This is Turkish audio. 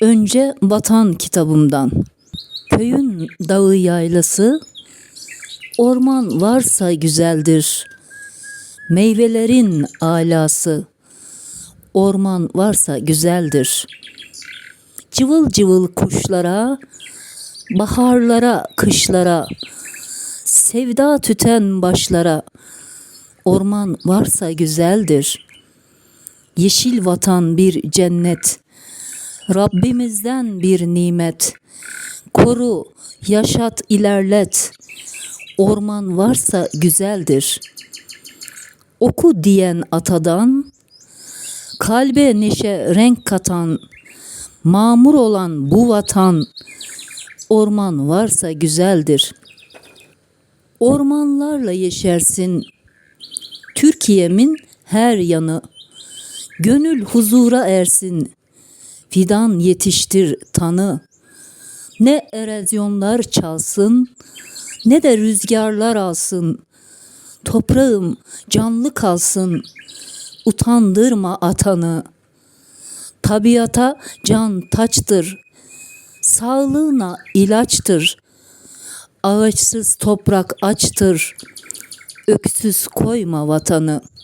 Önce Vatan kitabımdan. Köyün dağı yaylası, orman varsa güzeldir. Meyvelerin alası, orman varsa güzeldir. Cıvıl cıvıl kuşlara, baharlara, kışlara, sevda tüten başlara, orman varsa güzeldir. Yeşil vatan bir cennet, Rabbimizden bir nimet. Koru, yaşat, ilerlet. Orman varsa güzeldir. Oku diyen atadan, kalbe neşe renk katan, mamur olan bu vatan, orman varsa güzeldir. Ormanlarla yeşersin, Türkiye'min her yanı, gönül huzura ersin, fidan yetiştir tanı. Ne erozyonlar çalsın, ne de rüzgarlar alsın. Toprağım canlı kalsın, utandırma atanı. Tabiata can taçtır, sağlığına ilaçtır. Ağaçsız toprak açtır, öksüz koyma vatanı.''